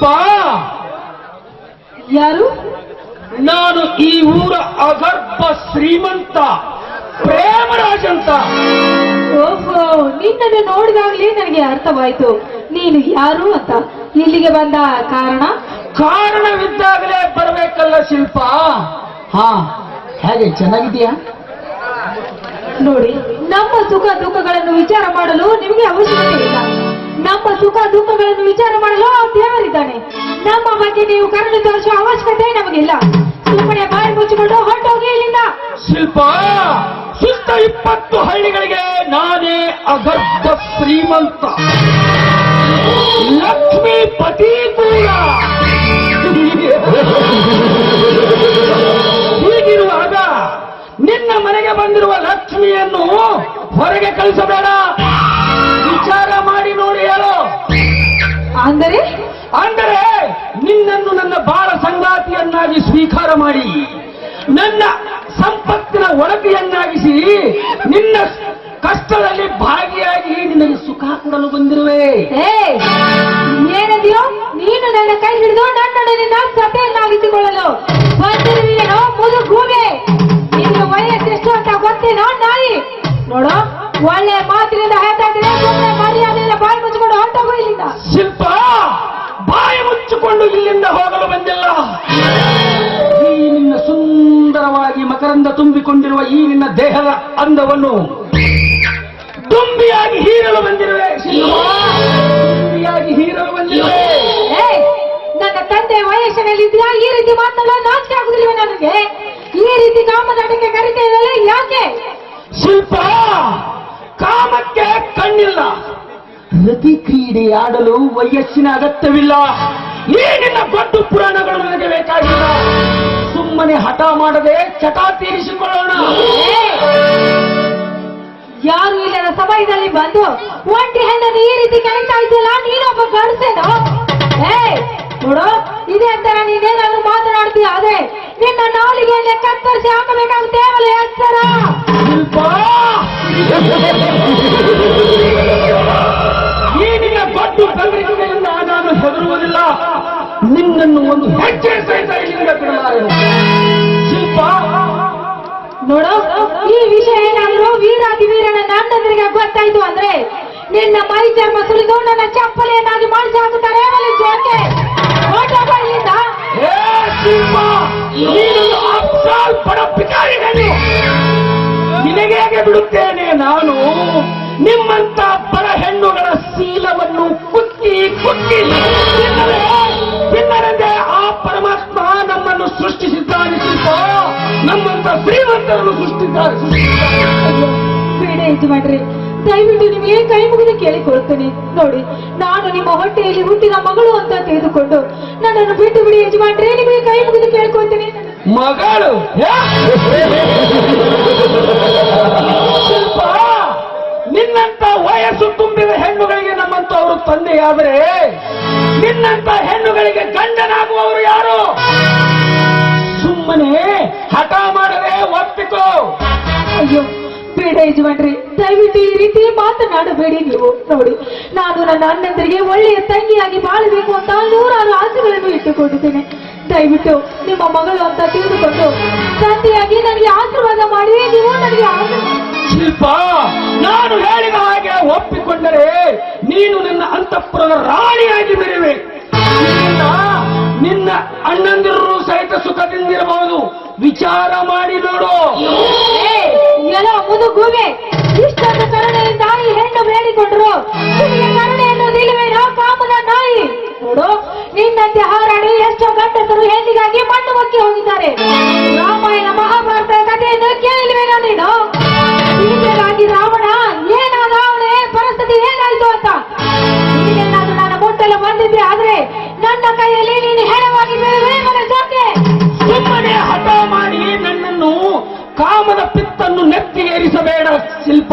ಶಿಲ್ಪ ಯಾರು? ನಾನು ಈ ಊರ ಅಗರ್ಭ ಶ್ರೀಮಂತ ಪ್ರೇಮರಾಜ್ ಅಂತ. ಓಹೋ ನಿನ್ನನ್ನು ನೋಡಿದಾಗ್ಲೇ ನನಗೆ ಅರ್ಥವಾಯ್ತು. ನೀನು ಯಾರು ಅಂತ? ಇಲ್ಲಿಗೆ ಬಂದ ಕಾರಣ? ಕಾರಣವಿದ್ದಾಗಲೇ ಬರಬೇಕಲ್ಲ ಶಿಲ್ಪ? ಹಾ ಹೇಗೆ ಚೆನ್ನಾಗಿದೆಯಾ ನೋಡಿ ನಮ್ಮ ಸುಖ ದುಃಖಗಳನ್ನು ವಿಚಾರ ಮಾಡಲು ನಿಮಗೆ ನಮ್ಮ ಸುಖ ದುಃಖಗಳನ್ನು ವಿಚಾರ ಮಾಡಲು ದೇವರಿದ್ದಾನೆ. ನಮ್ಮ ಬಗ್ಗೆ ನೀವು ಕರುಣೆ ತೋರಿಸುವ ಅವಶ್ಯಕತೆ ನಮಗಿಲ್ಲ. ಸುಮ್ಮನೆ ಬಾಯಿ ಮುಚ್ಚಿಕೊಂಡು ಹೊರಟೋಗಿ ಇಲ್ಲಿಂದ. ಶಿಲ್ಪ, ಸುತ್ತ ಇಪ್ಪತ್ತು ಹಳ್ಳಿಗಳಿಗೆ ನಾನೇ ಅಗರ್ಭ ಶ್ರೀಮಂತ. ಲಕ್ಷ್ಮೀ ಪತಿ ಕೂಡ ಹೀಗಿರುವಾಗ ನಿನ್ನ ಮನೆಗೆ ಬಂದಿರುವ ಲಕ್ಷ್ಮಿಯನ್ನು ಹೊರಗೆ ಕಳಿಸಬೇಡ. ಅಂದರೆ? ಅಂದರೆ ನಿನ್ನನ್ನು ನನ್ನ ಬಾಳ ಸಂಗಾತಿಯನ್ನಾಗಿ ಸ್ವೀಕಾರ ಮಾಡಿ ನನ್ನ ಸಂಪತ್ತಿನ ಒಡತಿಯನ್ನಾಗಿಸಿ ನಿನ್ನ ಕಷ್ಟದಲ್ಲಿ ಭಾಗಿಯಾಗಿ ನಿನಗೆ ಸುಖ ಕೊಡಲು ಬಂದಿರುವೆ. ಏನದಿಯೋ ನೀನು ನನ್ನ ಕೈ ಹಿಡಿದು ನನ್ನೊಡನಿಂದ ಸತೆಯನ್ನಾಗಿಸಿಕೊಳ್ಳಲು ಬಂದಿರುವೇನೋ ಮುದುಗೂಗೆ ನಿನ್ನ ವಯಸ್ಸೆಷ್ಟು ಅಂತ ಗೊತ್ತೇನೋ ನಾಯಿ. ನೋಡು. ಒಳ್ಳೆ ಮಾತಿನಿಂದ ಹೇಳ್ತಾ ಸುಮ್ಮನೆ ಮರ್ಯಾದೆಯಿಂದ ಬಾಯಿ ಮುಚ್ಚಿಕೊಂಡು ಹೊರಟೋಗು ಇಲ್ಲಿಂದ. ಶಿಲ್ಪ ಬಾಯಿ ಮುಚ್ಚಿಕೊಂಡು ಇಲ್ಲಿಂದ ಹೋಗಲು ಬಂದಿಲ್ಲ. ಈ ನಿನ್ನ ಸುಂದರವಾಗಿ ಮಕರಂದ ತುಂಬಿಕೊಂಡಿರುವ ಈ ನಿನ್ನ ದೇಹದ ಅಂದವನ್ನು ತುಂಬಿಯಾಗಿ ಹೀರಲು ಬಂದಿರುವೆ. ದುಂಬಿಯಾಗಿ ಹೀರಲು ಬಂದಿರುವೆ. ಏ ನನ್ನ ತಂದೆ ವಯಸ್ಸಿನಲ್ಲಿ ಇದೆಯಾ? ಈ ರೀತಿ ಮಾತಲ್ಲ ನಾಚಿಕೆ ಆಗುದಿಲ್ಲ ನನಗೆ? ಈ ರೀತಿ ಕಾಮದಾಟಕ್ಕೆ ಕರಿತಾ ಇದ್ದಲ್ಲ ಯಾಕೆ? ಶಿಲ್ಪ ರತಿ ಕ್ರೀಡೆ ಆಡಲು ವಯಸ್ಸಿನ ಅಗತ್ಯವಿಲ್ಲ ಈ ನಿನ್ನ ಪುರಾಣಗಳು ನನಗೆ ಬೇಕಾಗಿಲ್ಲ. ಸುಮ್ಮನೆ ಹಠ ಮಾಡದೆ ಚಟ ತೀರಿಸಿಕೊಳ್ಳೋಣ. ಯಾರು ಇಲ್ಲದ ಸಮಯದಲ್ಲಿ ಬಂದು ಒಂಟಿ ಹೆಣ್ಣನ್ನು ಈ ರೀತಿ ಕರೀತಾ ಇದೆಯಲ್ಲ ನೀನೊಬ್ಬ ಗಂಡಸೇನೋ? ಏ ನೋಡು ಇದೇ ಅಂತರ ನೀನೇನಾದ್ರು ಮಾತನಾಡ್ತೀಯ? ಅದೇ ನಿನ್ನ ನಾಲಿಗೆಯಲ್ಲೇ ಕತ್ತರಿಸಿ ಹಾಕಬೇಕಾಗುತ್ತೆ ಅವಳ ಎತ್ತರ ನಿನ್ನನ್ನು ಒಂದು ಹೆಜ್ಜೆ ಸಹಿತ ಇಲ್ಲಿಂದ ಶಿಲ್ಪ! ನೋಡು ಈ ವಿಷಯ ಏನಾದ್ರು ವೀರಾದಿ ವೀರನ ನನ್ನಂದ್ರಿಗೆ ಗೊತ್ತಾಯ್ತು ಅಂದ್ರೆ ನಿನ್ನ ಮೈ ಚರ್ಮ ಸುಲಿದು ನನ್ನ ಚಪ್ಪಲಿಯನ್ನಾಗಿ ಮಾಡಿಸಿ ಹಾಕುತ್ತಾರೆ ಜೋಕೆ ನಿನಗೆ ಹೇಗೆ ಬಿಡುತ್ತೇನೆ ನಾನು? ನಿಮ್ಮಂತ ಪರ ಹೆಣ್ಣುಗಳ ಶೀಲವನ್ನು ಕುತ್ತಿ ಕುತ್ತಿ ಶ್ರೀಮಂತರನ್ನು ಸೃಷ್ಟಿಸಿದ್ದಾರೆ. ಬೇಡ ಯಜಮಾನ್ರಿ. ದಯವಿಟ್ಟು ನಿಮಗೆ ಕೈ ಮುಗಿದು ಕೇಳಿಕೊಳ್ಳುತ್ತೇನೆ ನೋಡಿ ನಾನು ನಿಮ್ಮ ಹೊಟ್ಟೆಯಲ್ಲಿ ಹುಟ್ಟಿದ ಮಗಳು ಅಂತ ತಿಳಿದುಕೊಂಡು ನನ್ನನ್ನು ಬಿಟ್ಟು ಬಿಡಿ ಯಜಮಾನ್ರೆ. ನಿಮಗೆ ಕೈ ಮುಗಿದು ಕೇಳ್ಕೊಳ್ತೇನೆ ಮಗಳು? ನಿನ್ನಂತ ವಯಸ್ಸು ತುಂಬಿದ ಹೆಣ್ಣುಗಳಿಗೆ ನಮ್ಮಂತವರು ತಂದೆಯಾದರೆ ನಿನ್ನಂತ ಹೆಣ್ಣುಗಳಿಗೆ ಗಂಡನಾಗುವವರು ಯಾರು? ಸುಮ್ಮನೆ ಹಠ ಮಾಡದೆ ಒಪ್ಪಿಕೋ. ಅಯ್ಯೋ ಬೇಡ ಯಜಮಾನ್ರಿ ದಯವಿಟ್ಟು ಈ ರೀತಿ ಮಾತನಾಡಬೇಡಿ ನೀವು. ನೋಡಿ ನಾನು ನನ್ನ ಅಣ್ಣಂದರಿಗೆ ಒಳ್ಳೆಯ ತಂಗಿಯಾಗಿ ಬಾಳಬೇಕು ಅಂತ ನೂರಾರು ಆಸೆಗಳನ್ನು ಇಟ್ಟುಕೊಂಡಿದ್ದೇನೆ. ದಯವಿಟ್ಟು ನಿಮ್ಮ ಮಗಳು ಅಂತ ತಿಳಿದುಕೊಂಡು ತಂದೆಯಾಗಿ ನನಗೆ ಆಶೀರ್ವಾದ ಮಾಡಿ ನೀವು ನನಗೆ ಶಿಲ್ಪ ನಾನು ಹೇಳಿದ ಹಾಗೆ ಒಪ್ಪಿಕೊಂಡರೆ ನೀನು ನನ್ನ ಅಂತಃಪುರದ ರಾಣಿಯಾಗಿ ಮೆರೆವೆ ನಿನ್ನ ಅಣ್ಣಂದಿರು ಸಹಿತ ಸುಖದಿಂದಿರಬಹುದು. ವಿಚಾರ ಮಾಡಿ ನೋಡು. ಎಲ್ಲ ಮುದುಗುವೆ ಕರುಣೆಯಿಂದ ಏರಿಸಬೇಡ ಶಿಲ್ಪ.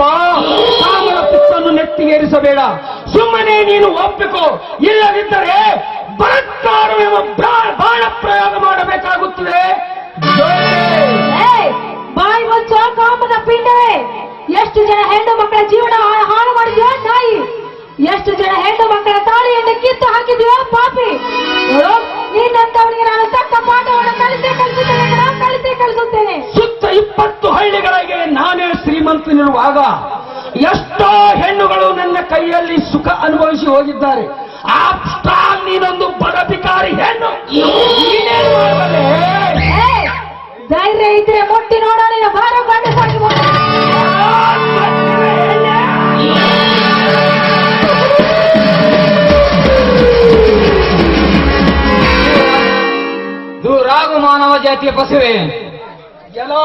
ಸಾವಿರ ಸುತ್ತನ್ನು ಏರಿಸಬೇಡ. ಸುಮ್ಮನೆ ನೀನು ಒಪ್ಪಿಕೋ. ಇಲ್ಲದಿದ್ದರೆ ಬಲತ್ಕಾರವು ಬಾಳ ಪ್ರಯೋಗ ಮಾಡಬೇಕಾಗುತ್ತದೆ. ಬಾಯಿ ಮುಚ್ಚ ಕಾಮದ ಪಿಂಡೆ ಎಷ್ಟು ಜನ ಹೆಣ್ಣು ಮಕ್ಕಳ ಜೀವನ ಹಾಳು ಮಾಡಿದ್ಯೋ ತಾಯಿ? ಎಷ್ಟು ಜನ ಹೆಣ್ಣು ಮಕ್ಕಳ ತಾಳಿಯನ್ನು ಕಿತ್ತು ಹಾಕಿದ್ಯೋ ಪಾಪಿ? ನೀನಂತವನಿಗೆ ನಾನು ತಕ್ಕ ಪಾಠವನ್ನು ಕಲಿಸಿ ಕಲಿಸುತ್ತೇನೆ ಕಲಿಸುತ್ತೇನೆ. ಮಾಡುವಾಗ ಎಷ್ಟೋ ಹೆಣ್ಣುಗಳು ನನ್ನ ಕೈಯಲ್ಲಿ ಸುಖ ಅನುಭವಿಸಿ ಹೋಗಿದ್ದಾರೆ. ಆ ಸ್ಟಾಲ್ ನೀನೊಂದು ಪದಾಧಿಕಾರಿ ಹೆಣ್ಣು. ಧೈರ್ಯ ಇದ್ರೆ ಮುಟ್ಟಿ ನೋಡೋಣ ಭಾರ ದೂರಾಗು ಮಾನವ ಜಾತಿಯ ಪಸುವೆ ಎಲ್ಲೋ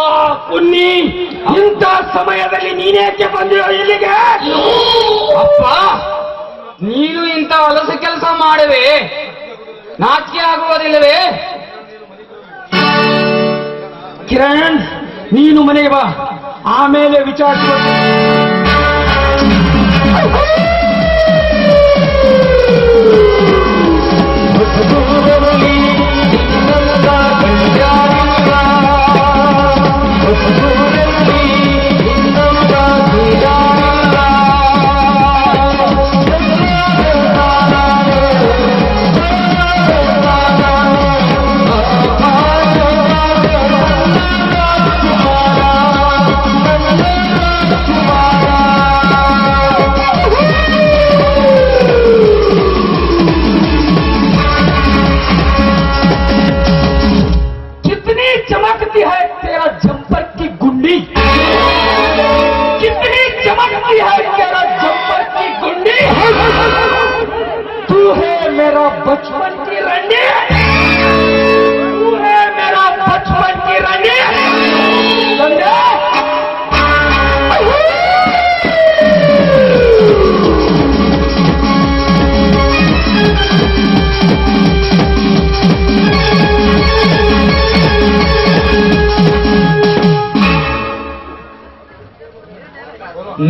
ಕುನ್ನಿ ಇಂಥ ಸಮಯದಲ್ಲಿ ನೀನೇಕೆ ಬಂದಿರೋ ಇಲ್ಲಿಗೆ? ಅಪ್ಪ, ನೀನು ಇಂಥ ಹೊಲಸ ಕೆಲಸ ಮಾಡುವೆ. ನಾಚಿಕೆ ಆಗುವುದಿಲ್ಲವೇ? ಕಿರಣ್, ನೀನು ಮನೆಗೆ ಬಾ. ಆಮೇಲೆ ವಿಚಾರಿಸ್ಕೊಂಡು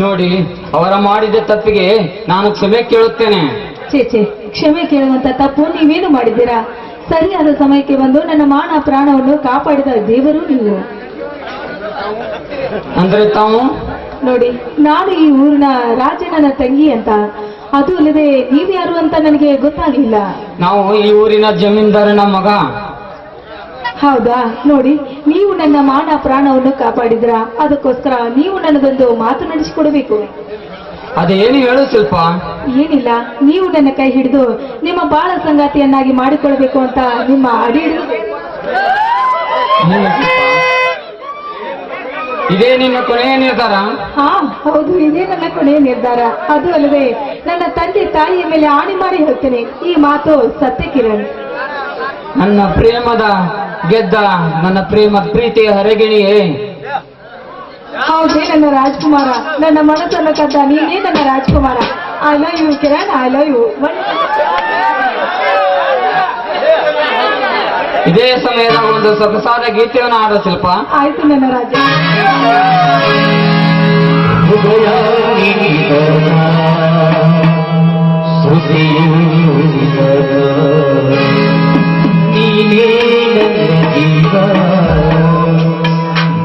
ನೋಡಿ ಅವರ ಮಾಡಿದ ತಪ್ಪಿಗೆ ನಾನು ಕ್ಷಮೆ ಕೇಳುತ್ತೇನೆ. ಚೇಚೆ ಛೇ ಕ್ಷಮೆ ಕೇಳುವಂತ ತಪ್ಪು ನೀವೇನು ಮಾಡಿದ್ದೀರಾ? ಸರಿಯಾದ ಸಮಯಕ್ಕೆ ಬಂದು ನನ್ನ ಮಾನ ಪ್ರಾಣವನ್ನು ಕಾಪಾಡಿದ ದೇವರು ನೀವು. ಅಂದ್ರೆ ತಾವು? ನೋಡಿ ನಾನು ಈ ಊರಿನ ರಾಜನ ತಂಗಿ ಅಂತ. ಅದು ಅಲ್ಲದೆ ನೀವ್ಯಾರು ಅಂತ ನನಗೆ ಗೊತ್ತಾಗಲಿಲ್ಲ. ನಾವು ಈ ಊರಿನ ಜಮೀನ್ದಾರನ ಮಗ. ಹೌದಾ? ನೋಡಿ ನೀವು ನನ್ನ ಮಾನ ಪ್ರಾಣವನ್ನು ಕಾಪಾಡಿದ್ರ ಅದಕ್ಕೋಸ್ಕರ ನೀವು ನನಗೊಂದು ಮಾತು ನಡೆಸಿಕೊಡಬೇಕು. ಅದೇನು ಹೇಳು ಸ್ವಲ್ಪ ಏನಿಲ್ಲ ನೀವು ನನ್ನ ಕೈ ಹಿಡಿದು ನಿಮ್ಮ ಬಾಳ ಸಂಗಾತಿಯನ್ನಾಗಿ ಮಾಡಿಕೊಳ್ಬೇಕು ಅಂತ ನಿಮ್ಮ ಅಡಿ? ಇದೇ ನಿನ್ನ ಕೊನೆಯ ನಿರ್ಧಾರ. ಹಾ ಹೌದು ಇದೇ ನನ್ನ ಕೊನೆಯ ನಿರ್ಧಾರ. ಅದು ಅಲ್ಲದೆ ನನ್ನ ತಂದೆ ತಾಯಿಯ ಮೇಲೆ ಆಣಿ ಮಾಡಿ ಹೇಳ್ತೇನೆ. ಈ ಮಾತು ಸತ್ಯ ಕಿರಣ್ ನನ್ನ ಪ್ರೇಮದ ಗೆದ್ದ ನನ್ನ ಪ್ರೇಮ ಪ್ರೀತಿಯ ಹರಗಿಣಿಯೇ. ಹೌದೇ ನನ್ನ ರಾಜ್ಕುಮಾರ ನನ್ನ ಮನಸ್ಸನ್ನು ಕದ್ದ ನೀನೇ ನನ್ನ Rajkumar. I love you Kiran I love you ಇದೇ ಸಮಯದ ಒಂದು ಸೊಗಸಾದ ಗೀತೆಯನ್ನು ಹಾಡು ಶಿಲ್ಪ. ಆಯ್ತು ನನ್ನ দিবা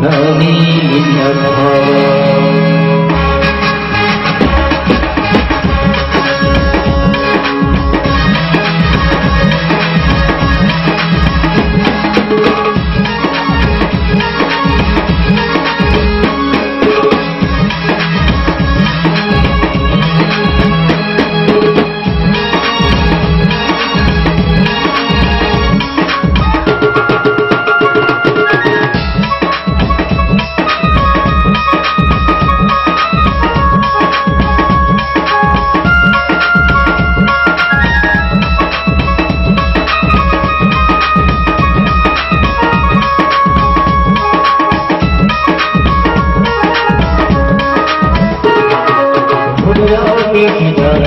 নদী ರಾಜ ಜೀವ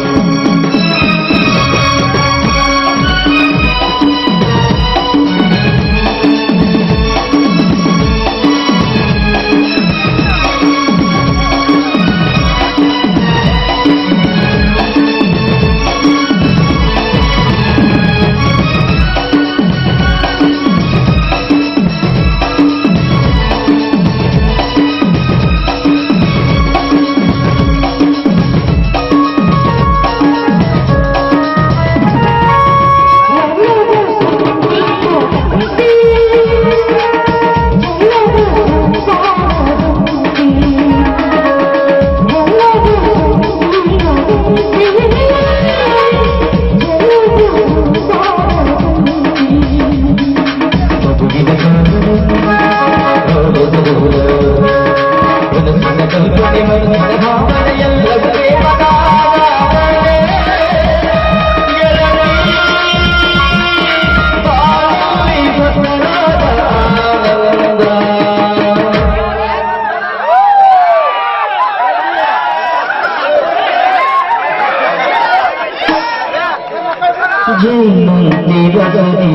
జై మందిరగని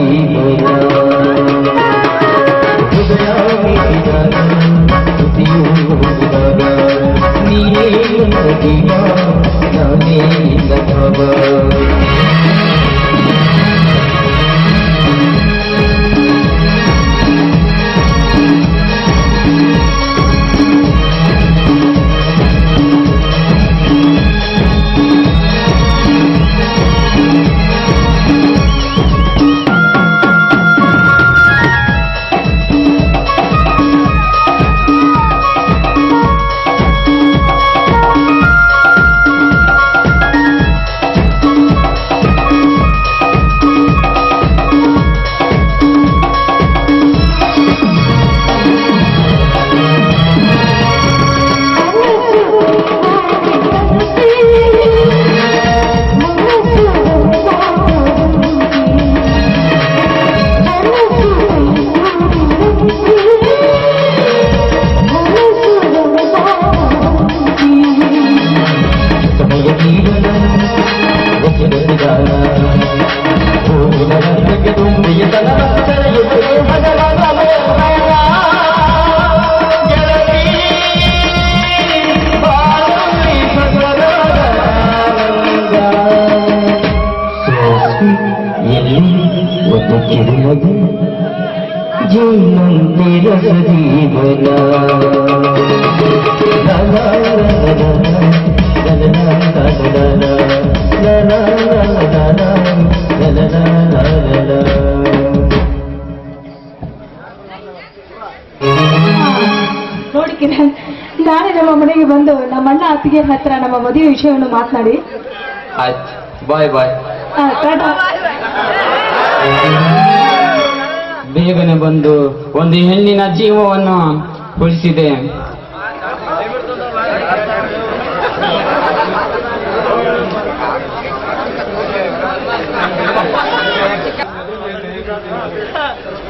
నీవే నీవే Gracias. ಬಂದು ನಮ್ಮ ಅತ್ತಿಗೆ ಹತ್ರ ನಮ್ಮ ಮದುವೆ ವಿಷಯವನ್ನು ಮಾತನಾಡಿ. ಆಯ್ತು. ಬಾಯ್ ಬಾಯ್. ಬೇಗನೆ ಬಂದು ಒಂದು ಹೆಣ್ಣಿನ ಜೀವವನ್ನು ಉಳಿಸಿದೆ.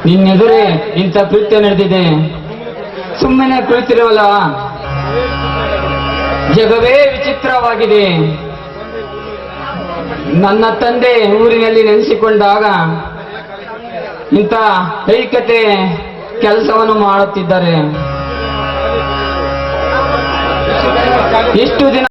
ನಿನ್ನೆದುರೇ ಇಂಥ ಕೃತ್ಯ ನಡೆದಿದೆ. ಸುಮ್ಮನೆ ಕುಳಿತಿರುವಲ್ಲ. ಜಗವೇ ವಿಚಿತ್ರವಾಗಿದೆ. ನನ್ನ ತಂದೆ ಊರಿನಲ್ಲಿ ನೆನೆಸಿಕೊಂಡಾಗ ಇಂಥ ಐಕ್ಯತೆ ಕೆಲಸವನ್ನು ಮಾಡುತ್ತಿದ್ದಾರೆ. ಇಷ್ಟು ದಿನ